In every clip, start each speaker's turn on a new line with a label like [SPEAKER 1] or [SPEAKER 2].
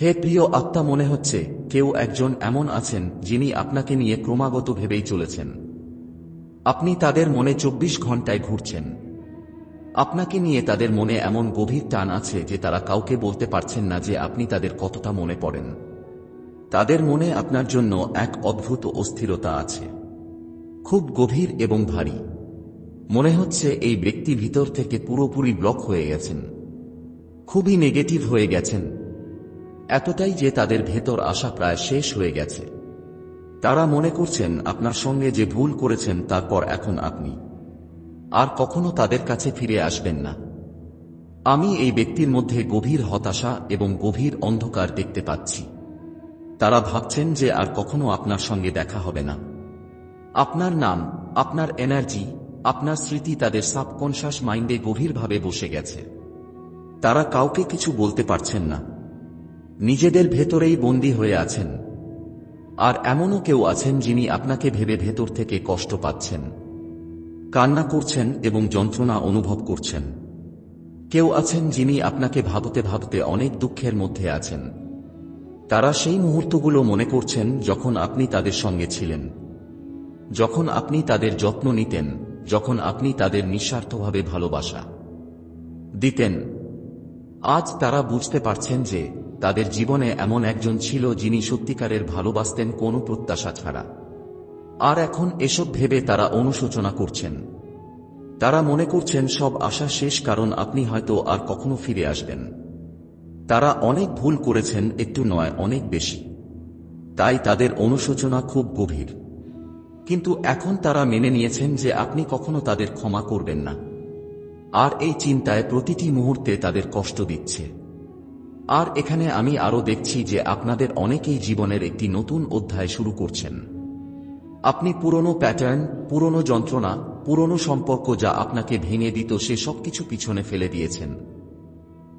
[SPEAKER 1] হে প্রিয় আত্মা, মনে হচ্ছে কেউ একজন এমন আছেন যিনি আপনাকে নিয়ে ক্রমাগত ভেবেই চলেছেন। আপনি তাদের মনে চব্বিশ ঘন্টায় ঘুরছেন। আপনাকে নিয়ে তাদের মনে এমন গভীর টান আছে যে তারা কাউকে বলতে পারছেন না যে আপনি তাদের কতটা মনে পড়েন। তাদের মনে আপনার জন্য এক অদ্ভুত অস্থিরতা আছে। খুব গভীর এবং ভারী। মনে হচ্ছে এই ব্যক্তি ভিতর থেকে পুরোপুরি ব্লক হয়ে গেছেন। খুবই নেগেটিভ হয়ে গেছেন। এতটাই যে তাদের ভেতর আসা প্রায় শেষ হয়ে গেছে। তারা মনে করছেন, আপনার সঙ্গে যে ভুল করেছেন তারপর এখন আপনি। আর কখনো তাদের কাছে ফিরে আসবেন না। আমি এই ব্যক্তির মধ্যে গভীর হতাশা এবং গভীর অন্ধকার দেখতে পাচ্ছি। তারা ভাবছেন যে আর কখনো আপনার সঙ্গে দেখা হবে না। আপনার নাম, আপনার এনার্জি, আপনার স্মৃতি তাদের সাবকনশাস মাইন্ডে গভীরভাবে বসে গেছে। তারা কাউকে কিছু বলতে পারছেন না। নিজেদের ভেতরেই বন্দী হয়ে আছেন। আর এমনও কেউ আছেন যিনি আপনাকে ভেবে ভেতর থেকে কষ্ট পাচ্ছেন। কান্না করছেন এবং যন্ত্রণা অনুভব করছেন। কেউ আছেন যিনি আপনাকে ভাবতে ভাবতে অনেক দুঃখের মধ্যে আছেন। তারা সেই মুহূর্তগুলো মনে করছেন যখন আপনি তাদের সঙ্গে ছিলেন। যখন আপনি তাদের যত্ন নিতেন, যখন আপনি তাদের নিঃস্বার্থভাবে ভালোবাসা দিতেন। আজ তারা বুঝতে পারছেন যে তাদের জীবনে এমন একজন ছিল যিনি সত্যিকারের ভালোবাসতেন কোনো প্রত্যাশা ছাড়া। আর এখন এসব ভেবে তারা অনুশোচনা করছেন। তারা মনে করছেন সব আশা শেষ কারণ আপনি হয়তো আর কখনো ফিরে আসবেন। তারা অনেক ভুল করেছেন, একটু নয়, অনেক বেশি। তাই তাদের অনুশোচনা খুব গভীর। কিন্তু এখন তারা মেনে নিয়েছেন যে আপনি কখনো তাদের ক্ষমা করবেন না। আর এই চিন্তায় প্রতিটি মুহূর্তে তাদের কষ্ট দিচ্ছে। আর এখানে আমি আরও দেখছি যে আপনাদের অনেকেই জীবনের একটি নতুন অধ্যায় শুরু করছেন। আপনি পুরনো প্যাটার্ন, পুরনো যন্ত্রণা, পুরনো সম্পর্ক যা আপনাকে ভেঙে দিত সে সবকিছু পিছনে ফেলে দিয়েছেন।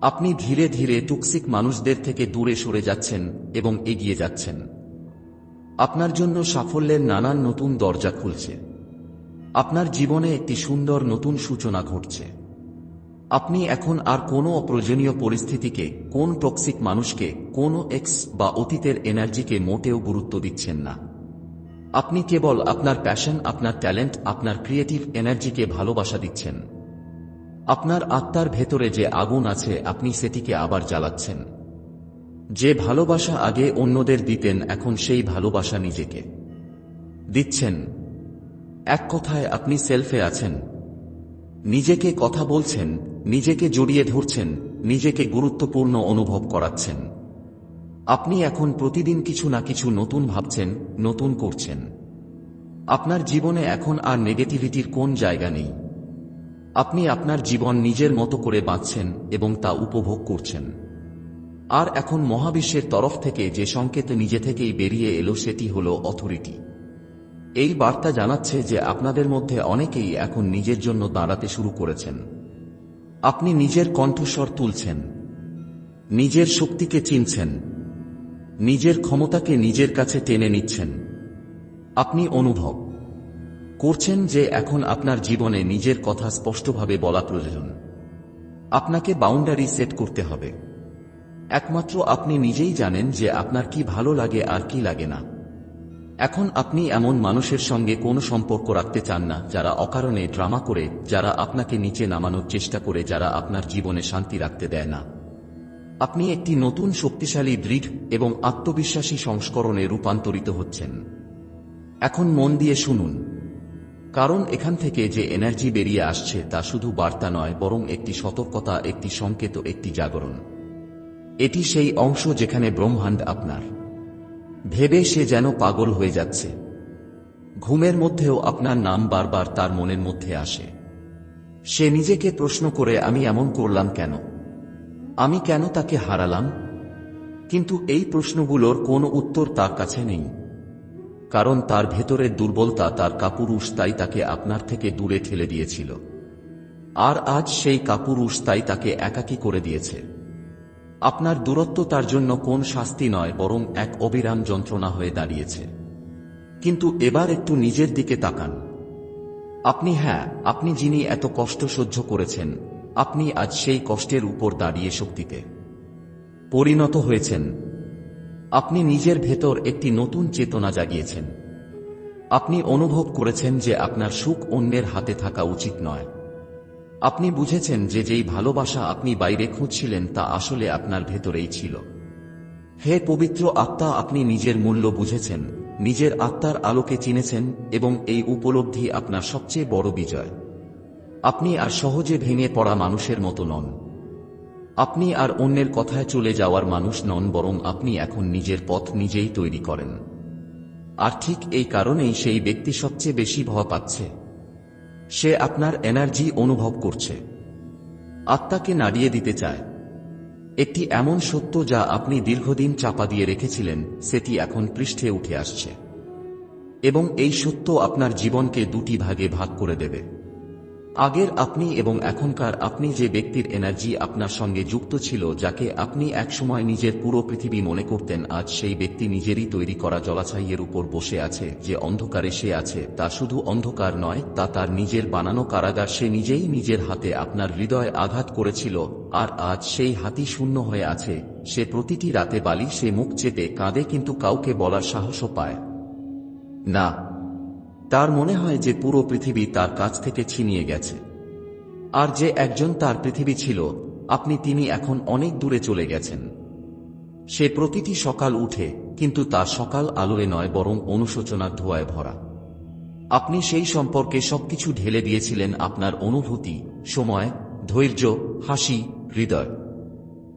[SPEAKER 1] আপনি ধীরে ধীরে টুকসিক মানুষদের থেকে দূরে সরে যাচ্ছেন এবং এগিয়ে যাচ্ছেন। আপনার জন্য সাফল্যের নানান নতুন দরজা খুলছে। আপনার জীবনে একটি সুন্দর নতুন সূচনা ঘটছে। আপনি এখন আর কোনো অপ্রয়োজনীয় পরিস্থিতিকে, কোন টক্সিক মানুষকে, কোন এক্স বা অতীতের এনার্জিকে মোটেও গুরুত্ব দিচ্ছেন না। আপনি কেবল আপনার প্যাশন আপনার ট্যালেন্ট আপনার ক্রিয়েটিভ এনার্জিকে ভালোবাসা দিচ্ছেন। আপনার আত্মার ভেতরে যে আগুন আছে, আপনি সেটিকে আবার জ্বালাচ্ছেন। যে ভালোবাসা আগে অন্যদের দিতেন, এখন সেই ভালোবাসা নিজেকে। দিচ্ছেন। এক কথায় আপনি সেলফে আছেন। নিজেকে কথা বলছেন, নিজেকে জড়িয়ে ধরছেন, নিজেকে গুরুত্বপূর্ণ অনুভব করাচ্ছেন। আপনি এখন প্রতিদিন কিছু না কিছু নতুন ভাবছেন, নতুন করছেন। আপনার জীবনে এখন আর নেগেটিভিটির কোন জায়গা নেই। আপনি আপনার জীবন নিজের মতো করে বাঁচছেন এবং তা উপভোগ করছেন। আর এখন মহাবিশ্বের তরফ থেকে যে সংকেত নিজে থেকেই বেরিয়ে এলো সেটি হল অথরিটি। এই বার্তা জানাচ্ছে যে আপনাদের মধ্যে অনেকেই এখন নিজের জন্য দাঁড়াতে শুরু করেছেন। আপনি নিজের কণ্ঠস্বর তুলছেন। নিজের শক্তিকে চিনছেন। নিজের ক্ষমতাকে নিজের কাছে টেনে নিচ্ছেন। আপনি অনুভব করছেন যে এখন আপনার জীবনে নিজের কথা স্পষ্টভাবে বলা প্রয়োজন। আপনাকে বাউন্ডারি সেট করতে হবে। একমাত্র আপনি নিজেই জানেন যে আপনার কি ভালো লাগে আর কি লাগে না। এখন আপনি এমন মানুষের সঙ্গে কোনো সম্পর্ক রাখতে চান না, যারা অকারণে ড্রামা করে, যারা আপনাকে নিচে নামানোর চেষ্টা করে, যারা আপনার জীবনে শান্তি রাখতে দেয় না। আপনি একটি নতুন শক্তিশালী দৃঢ় এবং আত্মবিশ্বাসী সংস্করণে রূপান্তরিত হচ্ছেন। এখন মন দিয়ে শুনুন। কারণ এখান থেকে যে এনার্জি বেরিয়ে আসছে তা শুধু বার্তা নয়, বরং একটি সতর্কতা, একটি সংকেত, একটি জাগরণ। এটি সেই অংশ যেখানে ব্রহ্মাণ্ড আপনার। ভেবে সে যেন পাগল হয়ে যাচ্ছে। ঘুমের মধ্যেও আপনার নাম বারবার তার মনের মধ্যে আসে। সে নিজেকে প্রশ্ন করে, আমি এমন করলাম কেন? আমি কেন তাকে হারালাম? কিন্তু এই প্রশ্নগুলোর কোনো উত্তর তার কাছে নেই। কারণ তার ভেতরের দুর্বলতা, তার কাপুরুষ তাই তাকে আপনার থেকে দূরে ঠেলে দিয়েছিল। আর আজ সেই কাপুরুষ তাই তাকে একাকী করে দিয়েছে। আপনার দূরত্ব তার জন্য কোন শাস্তি নয়, বরং এক অবিরাম যন্ত্রণা হয়ে দাঁড়িয়েছে। কিন্তু এবার একটু নিজের দিকে তাকান। আপনি হ্যাঁ আপনি যিনি এত কষ্ট সহ্য করেছেন, আপনি আজ সেই কষ্টের উপর দাঁড়িয়ে শক্তিতে পরিণত হয়েছেন। আপনি নিজের ভেতর একটি নতুন চেতনা জাগিয়েছেন। আপনি অনুভব করেছেন যে আপনার সুখ অন্যের হাতে থাকা উচিত নয়। আপনি বুঝেছেন যে যেই ভালোবাসা আপনি বাইরে খুঁজছিলেন তা আসলে আপনার ভেতরেই ছিল। হে পবিত্র আত্মা, আপনি নিজের মূল্য বুঝেছেন, নিজের আত্মার আলোকে চিনেছেন এবং এই উপলব্ধি আপনার সবচেয়ে বড় বিজয়। আপনি আর সহজে ভেঙে পড়া মানুষের মতো নন। আপনি আর অন্যের কথায় চলে যাওয়ার মানুষ নন, বরং আপনি এখন নিজের পথ নিজেই তৈরি করেন। আর ঠিক এই কারণেই সেই ব্যক্তি সবচেয়ে বেশি ভয় পাচ্ছে। সে আপনার এনার্জি অনুভব করছে। আত্মাকে নাড়িয়ে দিতে চায়। একটি এমন সত্য যা আপনি দীর্ঘদিন চাপা দিয়ে রেখেছিলেন, সেটি এখন পৃষ্ঠে উঠে আসছে। এবং এই সত্য আপনার জীবনকে দুটি ভাগে ভাগ করে দেবে। আগের আপনি এবং এখনকার আপনি যে ব্যক্তির এনার্জি আপনার সঙ্গে যুক্ত ছিল, যাকে আপনি একসময় নিজের পুরো পৃথিবী মনে করতেন, আজ সেই ব্যক্তি নিজেরই তৈরি করা জলাশাইয়ের উপর বসে আছে, যে অন্ধকারে সে আছে। তা শুধু অন্ধকার নয়, তা তার নিজের বানানো কারাগার সে নিজেই নিজের হাতে আপনার হৃদয় আঘাত করেছিল, আর আজ সেই হাতি শূন্য হয়ে আছে। সে প্রতিটি রাতে বালি সে মুখ চেপে কাঁদে কিন্তু কাউকে বলার সাহসও পায় না। তার মনে হয় যে পুরো পৃথিবী তার কাছ থেকে ছিনিয়ে গেছে। আর যে একজন তার পৃথিবী ছিল, আপনি তিনি এখন অনেক দূরে চলে গেছেন। সে প্রতিটি সকাল উঠে, কিন্তু তার সকাল আলোয় নয়, বরং অনুশোচনার ধোয়ায় ভরা। আপনি সেই সম্পর্কে সবকিছু ঢেলে দিয়েছিলেন আপনার অনুভূতি, সময়, ধৈর্য, হাসি, হৃদয়।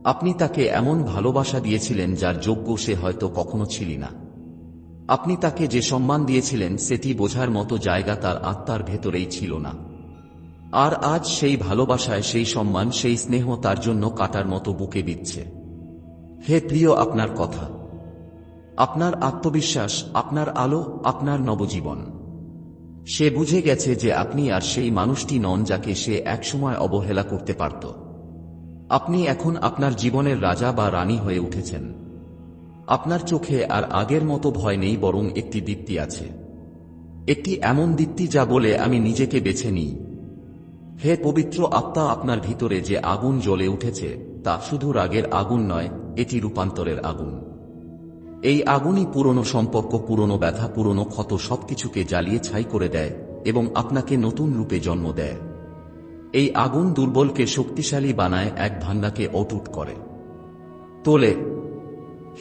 [SPEAKER 1] আপনি তাকে এমন ভালোবাসা দিয়েছিলেন যার যোগ্য সে হয়তো কখনো ছিলি না। আপনি তাকে যে সম্মান দিয়েছিলেন, সেটি বোঝার মতো জায়গা তার আত্মার ভেতরেই ছিল না। আর আজ সেই ভালোবাসায় সেই সম্মান, সেই স্নেহ তার জন্য কাটার মতো বুকে দিচ্ছে হে প্রিয়, আপনার কথা। আপনার আত্মবিশ্বাস, আপনার আলো, আপনার নবজীবন। সে বুঝে গেছে যে আপনি আর সেই মানুষটি নন যাকে সে একসময় অবহেলা করতে পারত। আপনি এখন আপনার জীবনের রাজা বা রানী হয়ে উঠেছেন। আপনার চোখে আর আগের মতো ভয় নেই, বরং একটি দীপ্তি আছে। একটি এমন দীপ্তি যা বলে, আমি নিজেকে বেছে নিই। হে পবিত্র আত্মা, আপনার ভিতরে যে আগুন জ্বলে উঠেছে, তা শুধু রাগের আগুন নয়, এটি রূপান্তরের আগুন। এই আগুনই পুরনো সম্পর্ক, পুরনো ব্যথা, পুরনো ক্ষত সবকিছুকে জ্বালিয়ে ছাই করে দেয় এবং আপনাকে নতুন রূপে জন্ম দেয়। এই আগুন দুর্বলকে শক্তিশালী বানায়, এক ভান্ডাকে অটুট করে। তোলে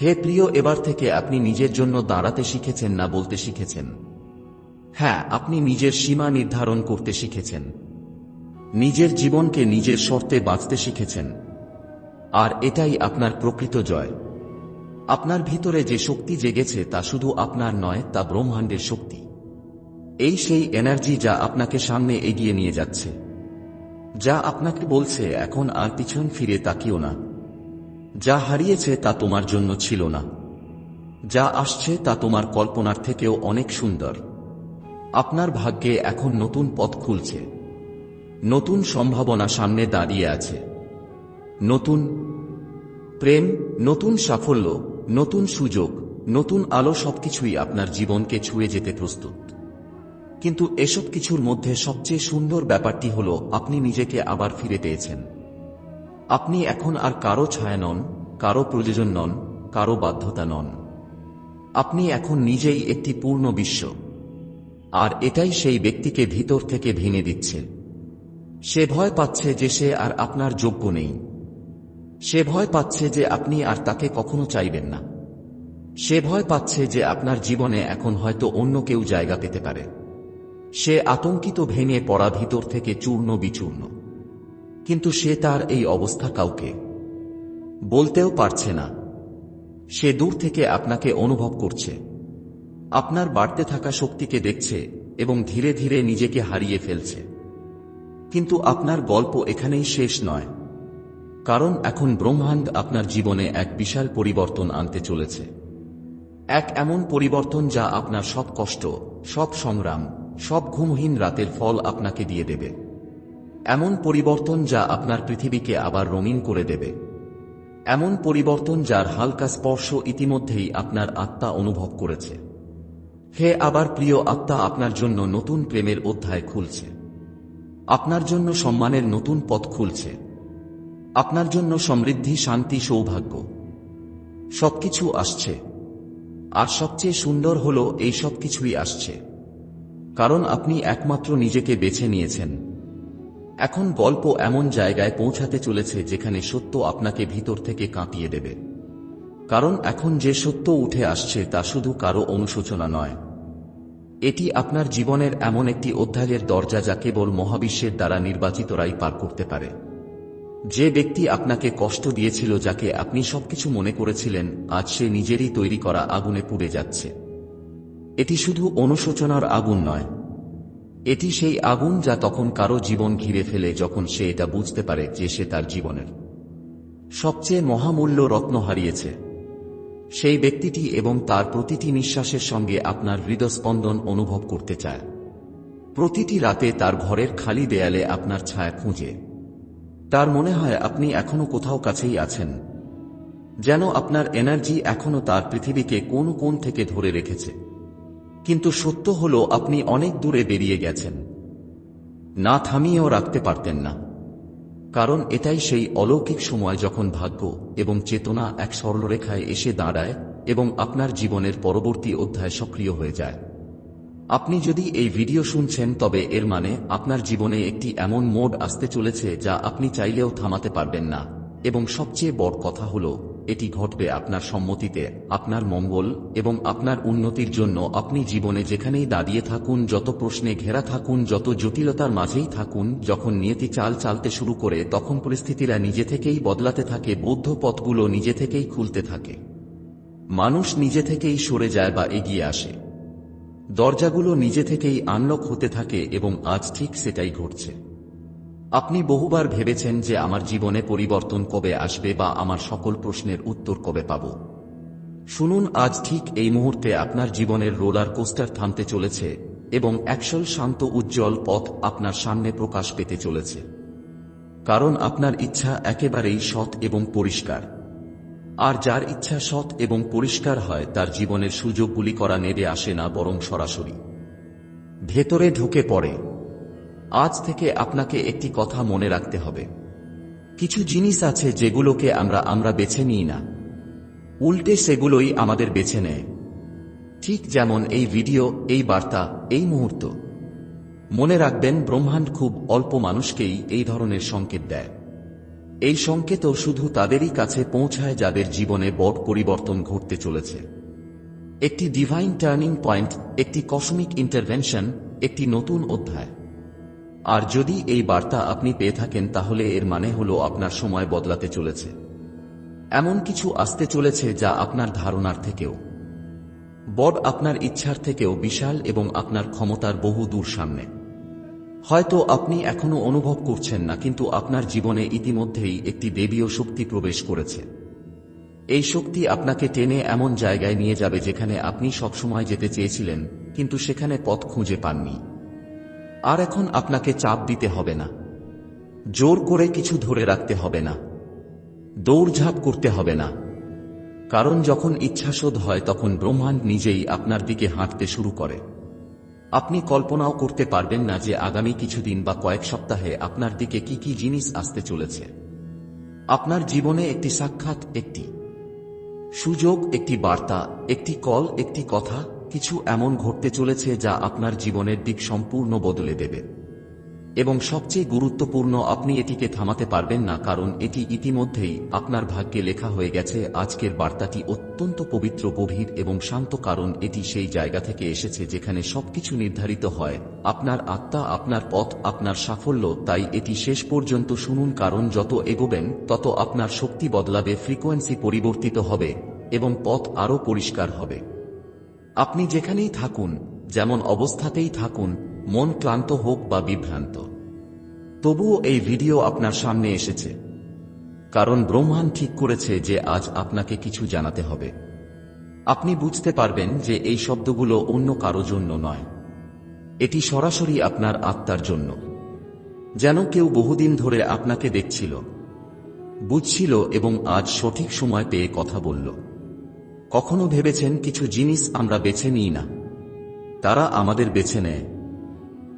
[SPEAKER 1] হে প্রিয়, এবার থেকে আপনি নিজের জন্য দাঁড়াতে শিখেছেন না বলতে শিখেছেন। হ্যাঁ আপনি নিজের সীমা নির্ধারণ করতে শিখেছেন। নিজের জীবনকে নিজের শর্তে বাঁচতে শিখেছেন। আর এটাই আপনার প্রকৃত জয়। আপনার ভিতরে যে শক্তি জেগেছে তা শুধু আপনার নয়, তা ব্রহ্মাণ্ডের শক্তি। এই সেই এনার্জি যা আপনাকে সামনে এগিয়ে নিয়ে যাচ্ছে। যা আপনাকে বলছে, এখন আর পিছন ফিরে তাকিও না। যা হারিয়েছে তা তোমার জন্য ছিল না। যা আসছে তা তোমার কল্পনার থেকেও অনেক সুন্দর। আপনার ভাগ্যে এখন নতুন পথ খুলছে। নতুন সম্ভাবনা সামনে দাঁড়িয়ে আছে। নতুন প্রেম, নতুন সাফল্য, নতুন সুযোগ, নতুন আলো সবকিছুই আপনার জীবনকে ছুঁয়ে যেতে প্রস্তুত। কিন্তু এসব কিছুর মধ্যে সবচেয়ে সুন্দর ব্যাপারটি হল, আপনি নিজেকে আবার ফিরে পেয়েছেন। আপনি এখন আর কারও ছায়া নন, কারও প্রয়োজন নন, কারও বাধ্যতা নন। আপনি এখন নিজেই একটি পূর্ণ বিশ্ব। আর এটাই সেই ব্যক্তিকে ভিতর থেকে ভেঙে দিচ্ছে। সে ভয় পাচ্ছে যে সে আর আপনার যোগ্য নেই। সে ভয় পাচ্ছে যে আপনি আর তাকে কখনো চাইবেন না। সে ভয় পাচ্ছে যে আপনার জীবনে এখন হয়তো অন্য কেউ জায়গা পেতে পারে। সে আতঙ্কিত ভেঙে পড়া ভিতর থেকে চূর্ণ বিচূর্ণ। কিন্তু সে তার এই অবস্থা কাউকে বলতেও পারছে না। সে দূর থেকে আপনাকে অনুভব করছে। আপনার বাড়তে থাকা শক্তিকে দেখছে এবং ধীরে ধীরে নিজেকে হারিয়ে ফেলছে। কিন্তু আপনার গল্প এখানেই শেষ নয়। কারণ এখন ব্রহ্মাণ্ড আপনার জীবনে এক বিশাল পরিবর্তন আনতে চলেছে। এক এমন পরিবর্তন যা আপনার সব কষ্ট, সব সংগ্রাম, সব ঘুমহীন রাতের ফল আপনাকে দিয়ে দেবে। এমন পরিবর্তন যা আপনার পৃথিবীকে আবার রঙিন করে দেবে। এমন পরিবর্তন যার হালকা স্পর্শ ইতিমধ্যেই আপনার আত্মা অনুভব করেছে। হে আবার প্রিয় আত্মা, আপনার জন্য নতুন প্রেমের অধ্যায় খুলছে। আপনার জন্য সম্মানের নতুন পথ খুলছে। আপনার জন্য সমৃদ্ধি, শান্তি, সৌভাগ্য। সবকিছু আসছে। আর সবচেয়ে সুন্দর হল, এই সব কিছুই আসছে। কারণ আপনি একমাত্র নিজেকে বেছে নিয়েছেন। এখন গল্প এমন জায়গায় পৌঁছাতে চলেছে যেখানে সত্য আপনাকে ভিতর থেকে কাঁপিয়ে দেবে। কারণ এখন যে সত্য উঠে আসছে তা শুধু কারও অনুশোচনা নয়। এটি আপনার জীবনের এমন একটি অধ্যায়ের দরজা যা কেবল মহাবিশ্বের দ্বারা নির্বাচিতরাই পার করতে পারে। যে ব্যক্তি আপনাকে কষ্ট দিয়েছিল যাকে আপনি সবকিছু মনে করেছিলেন, আজ সে নিজেরই তৈরি করা আগুনে পুড়ে যাচ্ছে। এটি শুধু অনুশোচনার আগুন নয় এটি সেই আগুন যা তখন কারও জীবন ঘিরে ফেলে যখন সে এটা বুঝতে পারে যে সে তার জীবনের সবচেয়ে মহামূল্য রত্ন হারিয়েছে। সেই ব্যক্তিটি এবং তার প্রতিটি নিঃশ্বাসের সঙ্গে আপনার হৃদস্পন্দন অনুভব করতে চায়। প্রতিটি রাতে তার ঘরের খালি দেয়ালে আপনার ছায়া খুঁজে। তার মনে হয় আপনি এখনও কোথাও কাছেই আছেন, যেন আপনার এনার্জি এখনও তার পৃথিবীকে কোন কোন থেকে ধরে রেখেছে। কিন্তু সত্য হল, আপনি অনেক দূরে বেরিয়ে গেছেন। না থামিয়েও রাখতে পারতেন না। কারণ এটাই সেই অলৌকিক সময় যখন ভাগ্য এবং চেতনা এক সরলরেখায় এসে দাঁড়ায় এবং আপনার জীবনের পরবর্তী অধ্যায় সক্রিয় হয়ে যায়। আপনি যদি এই ভিডিও শুনছেন, তবে এর মানে আপনার জীবনে একটি এমন মোড আসতে চলেছে যা আপনি চাইলেও থামাতে পারবেন না। এবং সবচেয়ে বড় কথা হল এটি ঘটবে আপনার সম্মতিতে, আপনার মঙ্গল এবং আপনার উন্নতির জন্য আপনি জীবনে যেখানেই দাঁড়িয়ে থাকুন, যত প্রশ্নে ঘেরা থাকুন, যত জটিলতার মাঝেই থাকুন, যখন নিয়তি চাল চালতে শুরু করে, তখন পরিস্থিতিরা নিজে থেকেই বদলাতে থাকে, বৌদ্ধ পথগুলো নিজে থেকেই খুলতে থাকে। মানুষ নিজে থেকেই সরে যায় বা এগিয়ে আসে। দরজাগুলো নিজে থেকেই আনলক হতে থাকে এবং আজ ঠিক সেটাই ঘটছে। আপনি বহুবার ভেবেছেন যে আমার জীবনে পরিবর্তন কবে আসবে বা আমার সকল প্রশ্নের উত্তর কবে পাব। শুনুন, আজ ঠিক এই মুহূর্তে আপনার জীবনের রোলার কোস্টার থামতে চলেছে এবং একশল শান্ত উজ্জ্বল পথ আপনার সামনে প্রকাশ পেতে চলেছে। কারণ আপনার ইচ্ছা একেবারেই সৎ এবং পরিষ্কার। আর যার ইচ্ছা সৎ এবং পরিষ্কার হয়, তার জীবনের সুযোগগুলি করা নেবে আসে না, বরং সরাসরি। ভেতরে ঢুকে পড়ে। আজ থেকে আপনাকে একটি কথা মনে রাখতে হবে। কিছু জিনিস আছে যেগুলোকে আমরা আমরা বেছে নিই না। উল্টে সেগুলোই আমাদের বেছে নেয়। ঠিক যেমন এই ভিডিও, এই বার্তা, এই মুহূর্ত। মনে রাখবেন, ব্রহ্মাণ্ড খুব অল্প মানুষকেই এই ধরনের সংকেত দেয়। এই সংকেতও শুধু তাদেরই কাছে পৌঁছায় যাদের জীবনে বড় পরিবর্তন ঘটতে চলেছে। একটি ডিভাইন টার্নিং পয়েন্ট একটি কসমিক ইন্টারভেনশন একটি নতুন অধ্যায়। আর যদি এই বার্তা আপনি পেয়ে থাকেন, তাহলে এর মানে হল আপনার সময় বদলাতে চলেছে। এমন কিছু আসতে চলেছে যা আপনার ধারণার থেকেও। বড আপনার ইচ্ছার থেকেও বিশাল এবং আপনার ক্ষমতার বহু দূর সামনে। হয়তো আপনি এখনও অনুভব করছেন না, কিন্তু আপনার জীবনে ইতিমধ্যেই একটি দেবীয় শক্তি প্রবেশ করেছে। এই শক্তি আপনাকে টেনে এমন জায়গায় নিয়ে যাবে যেখানে আপনি সবসময় যেতে চেয়েছিলেন, কিন্তু সেখানে পথ খুঁজে পাননি। আর এখন আপনাকে চাপ দিতে হবে না। জোর করে কিছু ধরে রাখতে হবে না। দৌড়ঝাঁপ করতে হবে না। কারণ যখন ইচ্ছাশোধ হয়, তখন ব্রহ্মাণ্ড নিজেই আপনার দিকে হাঁটতে শুরু করে। আপনি কল্পনাও করতে পারবেন না যে আগামী কিছুদিন বা কয়েক সপ্তাহে আপনার দিকে কি কি জিনিস আসতে চলেছে। আপনার জীবনে একটি সাক্ষাৎ, একটি সুযোগ, একটি বার্তা, একটি কল, একটি কথা কিছু এমন ঘটতে চলেছে যা আপনার জীবনের দিক সম্পূর্ণ বদলে দেবে। এবং সবচেয়ে গুরুত্বপূর্ণ, আপনি এটিকে থামাতে পারবেন না, কারণ এটি ইতিমধ্যেই আপনার ভাগ্যে লেখা হয়ে গেছে, আজকের বার্তাটি অত্যন্ত পবিত্র, গভীর এবং শান্ত, কারণ এটি সেই জায়গা থেকে এসেছে যেখানে সবকিছু নির্ধারিত হয়। আপনার আত্মা, আপনার পথ, আপনার সাফল্য, তাই এটি শেষ পর্যন্ত শুনুন, কারণ যত এগোবেন, তত আপনার শক্তি বদলাবে, ফ্রিকোয়েন্সি পরিবর্তিত হবে এবং পথ আরও পরিষ্কার হবে। আপনি যেখানেই থাকুন, যেমন অবস্থাতেই থাকুন, মন ক্লান্ত হোক বা বিভ্রান্ত। তবুও এই ভিডিও আপনার সামনে এসেছে। কারণ ব্রহ্মাণ্ড ঠিক করেছে যে আজ আপনাকে কিছু জানাতে হবে। আপনি বুঝতে পারবেন যে এই শব্দগুলো অন্য কারও জন্য নয়। এটি সরাসরি আপনার আত্মার জন্য। যেন কেউ বহুদিন ধরে আপনাকে দেখছিল, বুঝছিল এবং আজ সঠিক সময় পেয়ে কথা বলল। কখনো ভেবেছেন কিছু জিনিস আমরা বেছে নিই না। তারা আমাদের বেছে নেয়।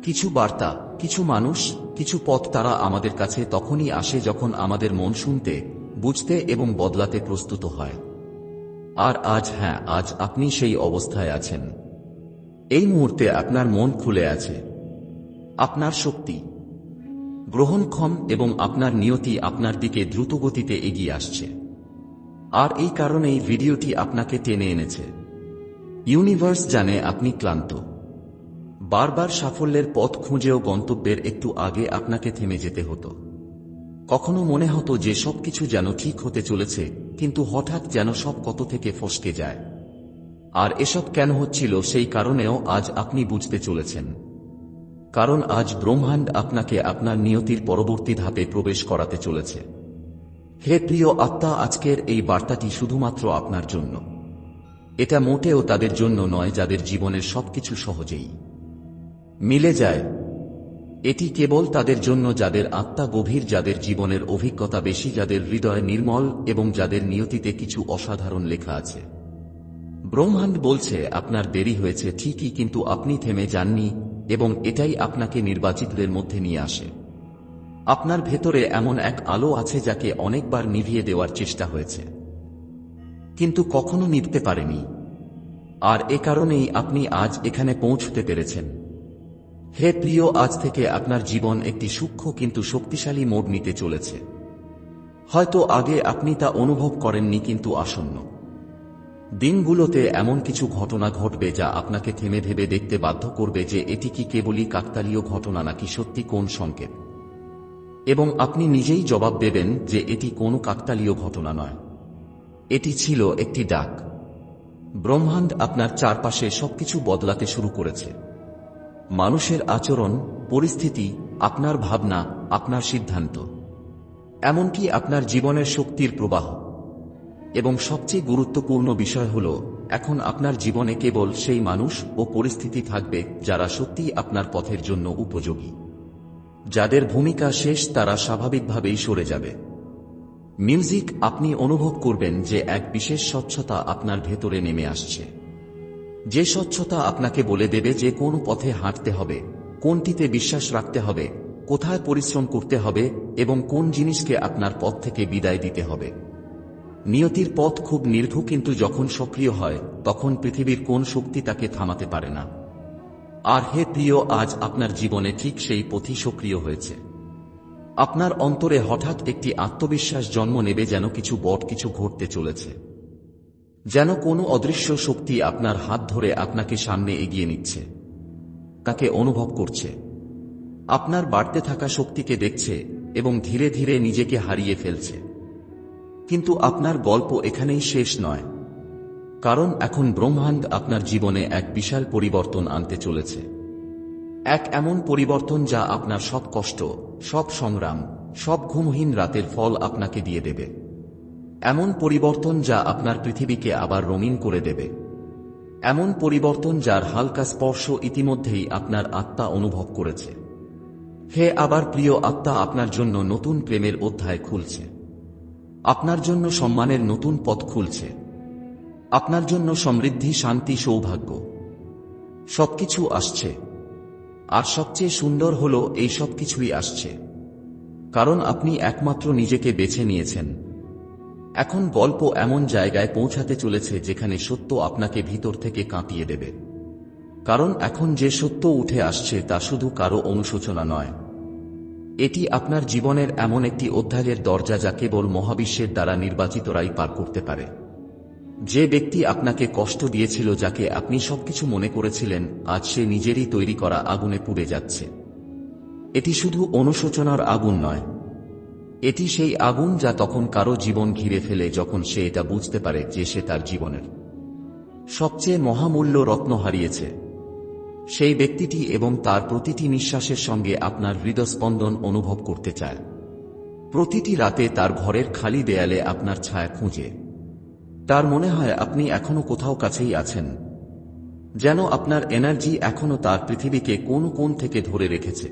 [SPEAKER 1] কিছু বার্তা, কিছু মানুষ, কিছু পথ তারা আমাদের কাছে তখনই আসে যখন আমাদের মন শুনতে, বুঝতে এবং বদলাতে প্রস্তুত হয়। আর আজ হ্যাঁ আজ আপনি সেই অবস্থায় আছেন। এই মুহূর্তে আপনার মন খুলে আছে। আপনার শক্তি। গ্রহণক্ষম এবং আপনার নিয়তি আপনার দিকে দ্রুতগতিতে এগিয়ে আসছে। আর এই কারণেই ভিডিওটি আপনাকে টেনে এনেছে। ইউনিভার্স জানে আপনি ক্লান্ত। বারবার সাফল্যের পথ খুঁজেও গন্তব্যের একটু আগে আপনাকে থেমে যেতে হতো। কখনো মনে হতো যে সবকিছু যেন ঠিক হতে চলেছে, কিন্তু হঠাৎ যেন সব কত থেকে ফসকে যায়। আর এসব কেন হচ্ছিল সেই কারণেও আজ আপনি বুঝতে চলেছেন। কারণ আজ ব্রহ্মাণ্ড আপনাকে আপনার নিয়তির পরবর্তী ধাপে প্রবেশ করাতে চলেছে। হে প্রিয় আত্মা, আজকের এই বার্তাটি শুধুমাত্র আপনার জন্য। এটা মোটেও তাদের জন্য নয়, যাদের জীবনের সবকিছু সহজেই মিলে যায়। এটি কেবল তাদের জন্য, যাদের আত্মা গভীর, যাদের জীবনের অভিজ্ঞতা বেশি, যাদের হৃদয় নির্মল এবং যাদের নিয়তিতে কিছু অসাধারণ লেখা আছে। ব্রহ্মাণ্ড বলছে, আপনার দেরি হয়েছে ঠিকই, কিন্তু আপনি থেমে যাননি এবং এটাই আপনাকে নির্বাচিতদের মধ্যে নিয়ে আসে। আপনার ভেতরে এমন এক আলো আছে যাকে অনেকবার নিভিয়ে দেওয়ার চেষ্টা হয়েছে। কিন্তু কখনো নিভতে পারেনি। আর এ কারণেই আপনি আজ এখানে পৌঁছতে পেরেছেন। হে প্রিয়, আজ থেকে আপনার জীবন একটি সূক্ষ্ম কিন্তু শক্তিশালী মোড় নিতে চলেছে। হয়তো আগে আপনি তা অনুভব করেননি কিন্তু আসন্ন। দিনগুলোতে এমন কিছু ঘটনা ঘটবে যা আপনাকে থেমে ভেবে দেখতে বাধ্য করবে যে এটি কি কেবলই কাকতালীয় ঘটনা নাকি সত্যি কোন সংকেত। এবং আপনি নিজেই জবাব দেবেন যে এটি কোনো কাকতালীয় ঘটনা নয়। এটি ছিল একটি ডাক। ব্রহ্মাণ্ড আপনার চারপাশে সবকিছু বদলাতে শুরু করেছে। মানুষের আচরণ, পরিস্থিতি, আপনার ভাবনা, আপনার সিদ্ধান্ত, এমনকি আপনার জীবনের শক্তির প্রবাহ। এবং সবচেয়ে গুরুত্বপূর্ণ বিষয় হল, এখন আপনার জীবনে কেবল সেই মানুষ ও পরিস্থিতি থাকবে যারা সত্যিই আপনার পথের জন্য উপযোগী। যাদের ভূমিকা শেষ তারা স্বাভাবিকভাবেই সরে যাবে। মিউজিক আপনি অনুভব করবেন যে এক বিশেষ স্বচ্ছতা আপনার ভেতরে নেমে আসছে। যে স্বচ্ছতা আপনাকে বলে দেবে যে কোন পথে হাঁটতে হবে, কোনটিতে বিশ্বাস রাখতে হবে, কোথায় পরিশ্রম করতে হবে এবং কোন জিনিসকে আপনার পথ থেকে বিদায় দিতে হবে। নিয়তির পথ খুব নির্ভু কিন্তু যখন সক্রিয় হয়, তখন পৃথিবীর কোন শক্তি তাকে থামাতে পারে না। আর হে প্রিয়, আজ আপনার জীবনে ঠিক সেই পথি সক্রিয় হয়েছে। আপনার অন্তরে হঠাৎ একটি আত্মবিশ্বাস জন্ম নেবে যেন কিছু বট কিছু ঘটতে চলেছে। যেন কোনো অদৃশ্য শক্তি আপনার হাত ধরে আপনাকে সামনে এগিয়ে নিচ্ছে, তাকে অনুভব করছে। আপনার বাড়তে থাকা শক্তিকে দেখছে এবং ধীরে ধীরে নিজেকে হারিয়ে ফেলছে। কিন্তু আপনার গল্প এখানেই শেষ নয়। কারণ এখন ব্রহ্মাণ্ড আপনার জীবনে এক বিশাল পরিবর্তন আনতে চলেছে। এক এমন পরিবর্তন যা আপনার সব কষ্ট, সব সংগ্রাম, সব ঘুমহীন রাতের ফল আপনাকে দিয়ে দেবে। এমন পরিবর্তন যা আপনার পৃথিবীকে আবার রঙিন করে দেবে। এমন পরিবর্তন যার হালকা স্পর্শ ইতিমধ্যেই আপনার আত্মা অনুভব করেছে। হে আবার প্রিয় আত্মা, আপনার জন্য নতুন প্রেমের অধ্যায় খুলছে। আপনার জন্য সম্মানের নতুন পথ খুলছে। আপনার জন্য সমৃদ্ধি, শান্তি, সৌভাগ্য। সবকিছু আসছে। আর সবচেয়ে সুন্দর হল এই সব কিছুই আসছে। কারণ আপনি একমাত্র নিজেকে বেছে নিয়েছেন। এখন গল্প এমন জায়গায় পৌঁছাতে চলেছে যেখানে সত্য আপনাকে ভিতর থেকে কাঁপিয়ে দেবে। কারণ এখন যে সত্য উঠে আসছে তা শুধু কারও অনুশোচনা নয়। এটি আপনার জীবনের এমন একটি অধ্যায়ের দরজা যা কেবল মহাবিশ্বের দ্বারা নির্বাচিতরাই পার করতে পারে। যে ব্যক্তি আপনাকে কষ্ট দিয়েছিল যাকে আপনি সবকিছু মনে করেছিলেন, আজ সে নিজেরই তৈরি করা আগুনে পুড়ে যাচ্ছে। এটি শুধু অনুশোচনার আগুন নয়। এটি সেই আগুন যা তখন কারও জীবন ঘিরে ফেলে যখন সে এটা বুঝতে পারে যে সে তার জীবনের সবচেয়ে মহামূল্য রত্ন হারিয়েছে। সেই ব্যক্তিটি এবং তার প্রতিটি নিঃশ্বাসের সঙ্গে আপনার হৃদস্পন্দন অনুভব করতে চায়। প্রতিটি রাতে তার ঘরের খালি দেয়ালে আপনার ছায়া খুঁজে। তার মনে হয় আপনি এখনও কোথাও কাছেই আছেন। যেন আপনার এনার্জি এখনও তার পৃথিবীকে কোন কোন থেকে ধরে রেখেছে।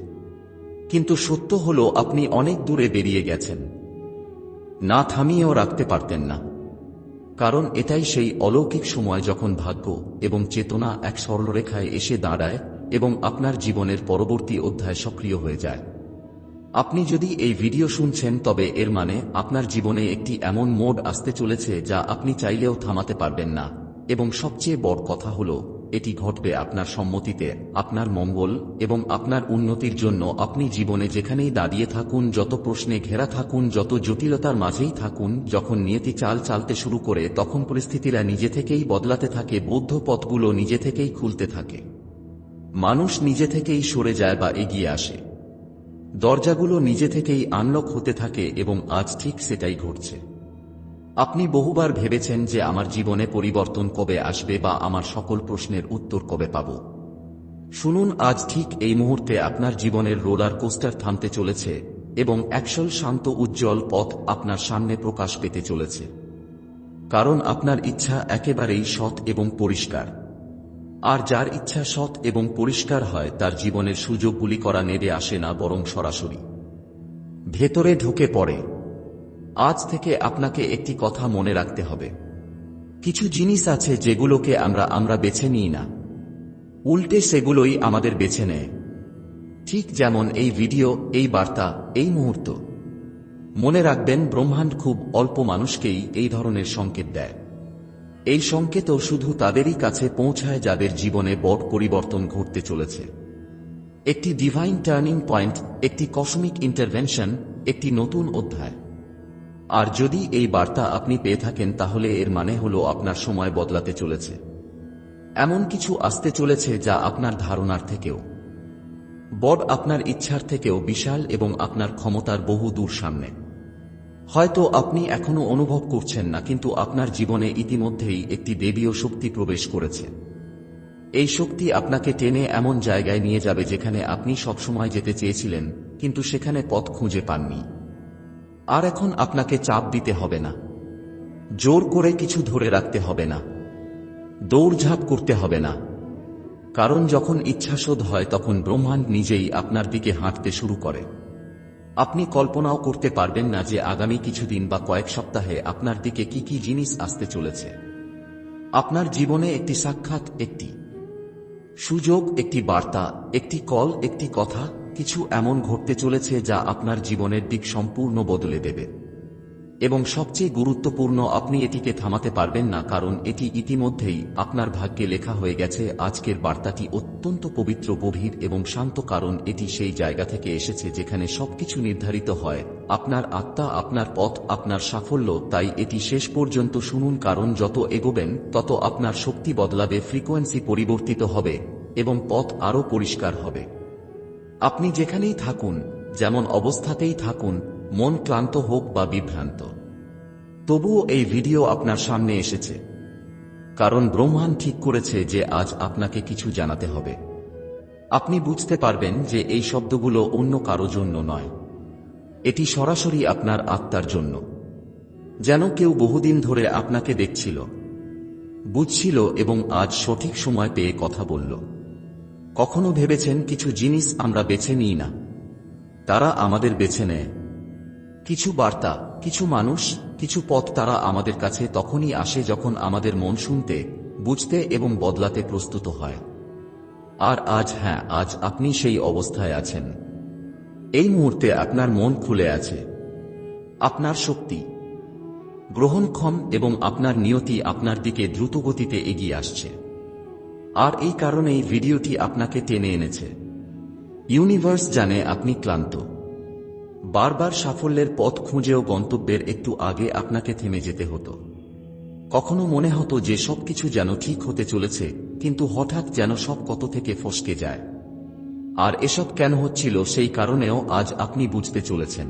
[SPEAKER 1] কিন্তু সত্য হল আপনি অনেক দূরে বেরিয়ে গেছেন। না থামিয়েও রাখতে পারতেন না। কারণ এটাই সেই অলৌকিক সময় যখন ভাগ্য এবং চেতনা এক সরলরেখায় এসে দাঁড়ায় এবং আপনার জীবনের পরবর্তী অধ্যায় সক্রিয় হয়ে যায়। আপনি যদি এই ভিডিও শুনছেন, তবে এর মানে আপনার জীবনে একটি এমন মোড আসতে চলেছে যা আপনি চাইলেও থামাতে পারবেন না। এবং সবচেয়ে বড় কথা হল, এটি ঘটবে আপনার সম্মতিতে, আপনার মঙ্গল এবং আপনার উন্নতির জন্য আপনি জীবনে যেখানেই দাঁড়িয়ে থাকুন, যত প্রশ্নে ঘেরা থাকুন, যত জটিলতার মাঝেই থাকুন, যখন নিয়তি চাল চালতে শুরু করে, তখন পরিস্থিতিরা নিজে থেকেই বদলাতে থাকে, বৌদ্ধ পথগুলো নিজে থেকেই খুলতে থাকে। মানুষ নিজে থেকেই সরে যায় বা এগিয়ে আসে। দরজাগুলো নিজে থেকেই আনলক হতে থাকে এবং আজ ঠিক সেটাই ঘটছে। আপনি বহুবার ভেবেছেন যে আমার জীবনে পরিবর্তন কবে আসবে বা আমার সকল প্রশ্নের উত্তর কবে পাব। শুনুন, আজ ঠিক এই মুহূর্তে আপনার জীবনের রোলার কোস্টার থামতে চলেছে এবং একশল শান্ত উজ্জ্বল পথ আপনার সামনে প্রকাশ পেতে চলেছে। কারণ আপনার ইচ্ছা একেবারেই সৎ এবং পরিষ্কার। আর যার ইচ্ছা সৎ এবং পরিষ্কার হয়, তার জীবনের সুযোগগুলি করা নেবে আসে না, বরং সরাসরি। ভেতরে ঢুকে পড়ে। আজ থেকে আপনাকে একটি কথা মনে রাখতে হবে। কিছু জিনিস আছে যেগুলোকে আমরা আমরা বেছে নিই না। উল্টে সেগুলোই আমাদের বেছে নেয়। ঠিক যেমন এই ভিডিও, এই বার্তা, এই মুহূর্ত। মনে রাখবেন, ব্রহ্মাণ্ড খুব অল্প মানুষকেই এই ধরনের সংকেত দেয়। এই সংকেতও শুধু তাদেরই কাছে পৌঁছায় যাদের জীবনে বড় পরিবর্তন ঘটতে চলেছে। একটি ডিভাইন টার্নিং পয়েন্ট একটি কসমিক ইন্টারভেনশন একটি নতুন অধ্যায়। আর যদি এই বার্তা আপনি পেয়ে থাকেন, তাহলে এর মানে হল আপনার সময় বদলাতে চলেছে। এমন কিছু আসতে চলেছে যা আপনার ধারণার থেকেও। বড আপনার ইচ্ছার থেকেও বিশাল এবং আপনার ক্ষমতার বহু দূর সামনে। হয়তো আপনি এখনও অনুভব করছেন না, কিন্তু আপনার জীবনে ইতিমধ্যেই একটি দেবীয় শক্তি প্রবেশ করেছে। এই শক্তি আপনাকে টেনে এমন জায়গায় নিয়ে যাবে যেখানে আপনি সবসময় যেতে চেয়েছিলেন, কিন্তু সেখানে পথ খুঁজে পাননি। আর এখন আপনাকে চাপ দিতে হবে না। জোর করে কিছু ধরে রাখতে হবে না। দৌড়ঝাঁপ করতে হবে না। কারণ যখন ইচ্ছাশোধ হয়, তখন ব্রহ্মাণ্ড নিজেই আপনার দিকে হাঁটতে শুরু করে। আপনি কল্পনাও করতে পারবেন না যে আগামী কিছুদিন বা কয়েক সপ্তাহে আপনার দিকে কি কি জিনিস আসতে চলেছে। আপনার জীবনে একটি সাক্ষাৎ, একটি সুযোগ, একটি বার্তা, একটি কল, একটি কথা, কিছু এমন ঘটতে চলেছে যা আপনার জীবনের দিক সম্পূর্ণ বদলে দেবে। এবং সবচেয়ে গুরুত্বপূর্ণ, আপনি এটিকে থামাতে পারবেন না, কারণ এটি ইতিমধ্যেই আপনার ভাগ্যে লেখা হয়ে গেছে, আজকের বার্তাটি অত্যন্ত পবিত্র, গভীর এবং শান্ত, কারণ এটি সেই জায়গা থেকে এসেছে যেখানে সবকিছু নির্ধারিত হয়। আপনার আত্মা, আপনার পথ, আপনার সাফল্য, তাই এটি শেষ পর্যন্ত শুনুন, কারণ যত এগোবেন, তত আপনার শক্তি বদলাবে, ফ্রিকোয়েন্সি পরিবর্তিত হবে এবং পথ আরও পরিষ্কার হবে। আপনি যেখানেই থাকুন, যেমন অবস্থাতেই থাকুন মন ক্লান্ত হোক বা বিভ্রান্ত, তবুও এই ভিডিও আপনার সামনে এসেছে। কারণ ব্রহ্মাণ্ড ঠিক করেছে যে আজ আপনাকে কিছু জানাতে হবে। আপনি বুঝতে পারবেন যে এই শব্দগুলো অন্য কারও জন্য নয়। এটি সরাসরি আপনার আত্মার জন্য। যেন কেউ বহুদিন ধরে আপনাকে দেখছিল, বুঝছিল এবং আজ সঠিক সময় পেয়ে কথা বলল। কখনো ভেবেছেন কিছু জিনিস আমরা বেছে নিই না? তারা আমাদের বেছে নেয়। কিছু বার্তা, কিছু মানুষ, কিছু পথ তারা আমাদের কাছে তখনই আসে যখন আমাদের মন শুনতে, বুঝতে এবং বদলাতে প্রস্তুত হয়। আর আজ হ্যাঁ আজ আপনি সেই অবস্থায় আছেন। এই মুহূর্তে আপনার মন খুলে আছে। আপনার শক্তি। গ্রহণক্ষম এবং আপনার নিয়তি আপনার দিকে দ্রুতগতিতে এগিয়ে আসছে। আর এই কারণেই ভিডিওটি আপনাকে টেনে এনেছে। ইউনিভার্স জানে আপনি ক্লান্ত। বারবার সাফল্যের পথ খুঁজেও গন্তব্যের একটু আগে আপনাকে থেমে যেতে হতো। কখনো মনে হতো যে সবকিছু যেন ঠিক হতে চলেছে, কিন্তু হঠাৎ যেন সব কত থেকে ফসকে যায়। আর এসব কেন হচ্ছিল সেই কারণেও আজ আপনি বুঝতে চলেছেন।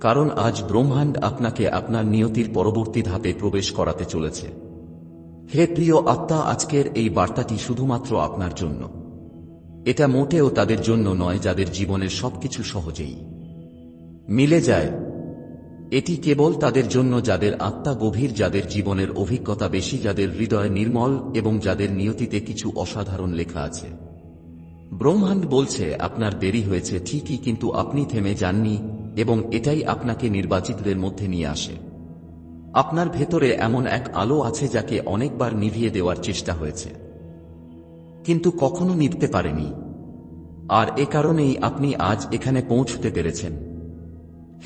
[SPEAKER 1] কারণ আজ ব্রহ্মাণ্ড আপনাকে আপনার নিয়তির পরবর্তী ধাপে প্রবেশ করাতে চলেছে। হে প্রিয় আত্মা, আজকের এই বার্তাটি শুধুমাত্র আপনার জন্য। এটা মোটেও তাদের জন্য নয়, যাদের জীবনের সবকিছু সহজেই। মিলে যায়। এটি কেবল তাদের জন্য যাদের আত্মা গভীর, যাদের জীবনের অভিজ্ঞতা বেশি, যাদের হৃদয় নির্মল এবং যাদের নিয়তিতে কিছু অসাধারণ লেখা আছে। ব্রহ্মাণ্ড বলছে, আপনার দেরি হয়েছে ঠিকই, কিন্তু আপনি থেমে যাননি এবং এটাই আপনাকে নির্বাচিতদের মধ্যে নিয়ে আসে। আপনার ভেতরে এমন এক আলো আছে যাকে অনেকবার নিভিয়ে দেওয়ার চেষ্টা হয়েছে। কিন্তু কখনো নিভতে পারেনি। আর এ কারণেই আপনি আজ এখানে পৌঁছতে পেরেছেন।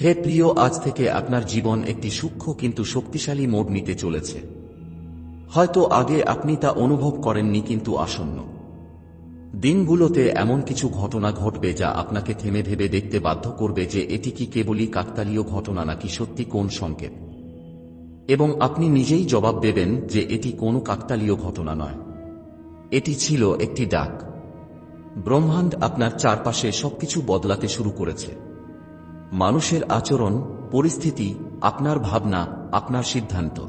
[SPEAKER 1] হে প্রিয়, আজ থেকে আপনার জীবন একটি সূক্ষ্ম কিন্তু শক্তিশালী মোড় নিতে চলেছে। হয়তো আগে আপনি তা অনুভব করেননি কিন্তু আসন্ন। দিনগুলোতে এমন কিছু ঘটনা ঘটবে যা আপনাকে থেমে ভেবে দেখতে বাধ্য করবে যে এটি কি কেবলই কাকতালীয় ঘটনা নাকি সত্যি কোন সংকেত। এবং আপনি নিজেই জবাব দেবেন যে এটি কোনো কাকতালীয় ঘটনা নয়। এটি ছিল একটি ডাক। ব্রহ্মাণ্ড আপনার চারপাশে সবকিছু বদলাতে শুরু করেছে। মানুষের আচরণ, পরিস্থিতি, আপনার ভাবনা, আপনার সিদ্ধান্ত।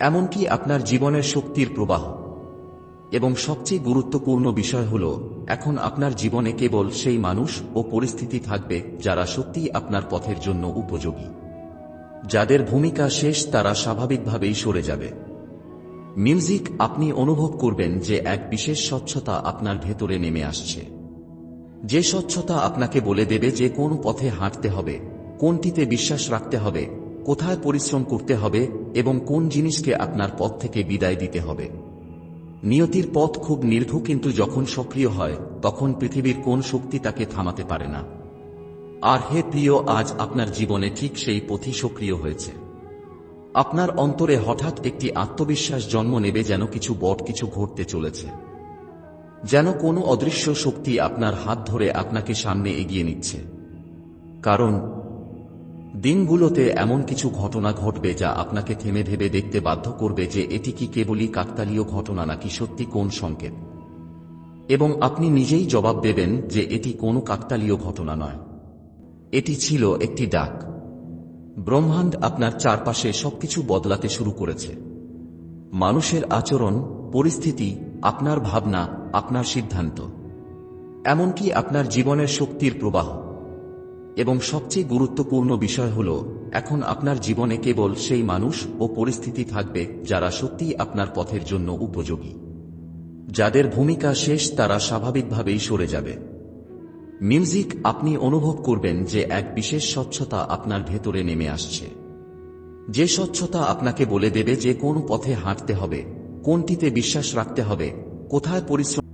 [SPEAKER 1] এমনকি আপনার জীবনের শক্তির প্রবাহ। এবং সবচেয়ে গুরুত্বপূর্ণ বিষয় হল, এখন আপনার জীবনে কেবল সেই মানুষ ও পরিস্থিতি থাকবে যারা সত্যিই আপনার পথের জন্য উপযোগী। যাদের ভূমিকা শেষ তারা স্বাভাবিকভাবেই সরে যাবে। মিউজিক আপনি অনুভব করবেন যে এক বিশেষ স্বচ্ছতা আপনার ভেতরে নেমে আসছে। যে স্বচ্ছতা আপনাকে বলে দেবে যে কোন পথে হাঁটতে হবে, কোনটিতে বিশ্বাস রাখতে হবে, কোথায় পরিশ্রম করতে হবে এবং কোন জিনিসকে আপনার পথ থেকে বিদায় দিতে হবে। নিয়তির পথ খুব নির্ভু কিন্তু যখন সক্রিয় হয়, তখন পৃথিবীর কোন শক্তি তাকে থামাতে পারে না। আর হে প্রিয়, আজ আপনার জীবনে ঠিক সেই পথই সক্রিয় হয়েছে। আপনার অন্তরে হঠাৎ একটি আত্মবিশ্বাস জন্ম নেবে যেন কিছু বট কিছু ঘটতে চলেছে। যেন কোনো অদৃশ্য শক্তি আপনার হাত ধরে আপনাকে সামনে এগিয়ে নিচ্ছে। কারণ, দিনগুলোতে এমন কিছু ঘটনা ঘটবে যা আপনাকে থেমে ভেবে দেখতে বাধ্য করবে যে এটি কি কেবলই কাকতালীয় ঘটনা নাকি সত্যি কোন সংকেত। এবং আপনি নিজেই জবাব দেবেন যে এটি কোনো কাকতালীয় ঘটনা নয়। এটি ছিল একটি ডাক। ব্রহ্মাণ্ড আপনার চারপাশে সবকিছু বদলাতে শুরু করেছে। মানুষের আচরণ, পরিস্থিতি আপনার ভাবনা, আপনার সিদ্ধান্ত। এমনকি আপনার জীবনের শক্তির প্রবাহ। এবং সবচেয়ে গুরুত্বপূর্ণ বিষয় হল, এখন আপনার জীবনে কেবল সেই মানুষ ও পরিস্থিতি থাকবে যারা সত্যিই আপনার পথের জন্য উপযোগী। যাদের ভূমিকা শেষ তারা স্বাভাবিকভাবেই সরে যাবে। মিউজিক আপনি অনুভব করবেন যে এক বিশেষ স্বচ্ছতা আপনার ভেতরে নেমে আসছে। যে স্বচ্ছতা আপনাকে বলে দেবে যে কোন পথে হাঁটতে হবে কোনটিতে বিশ্বাস রাখতে হবে? কোথায় পরিশ্রম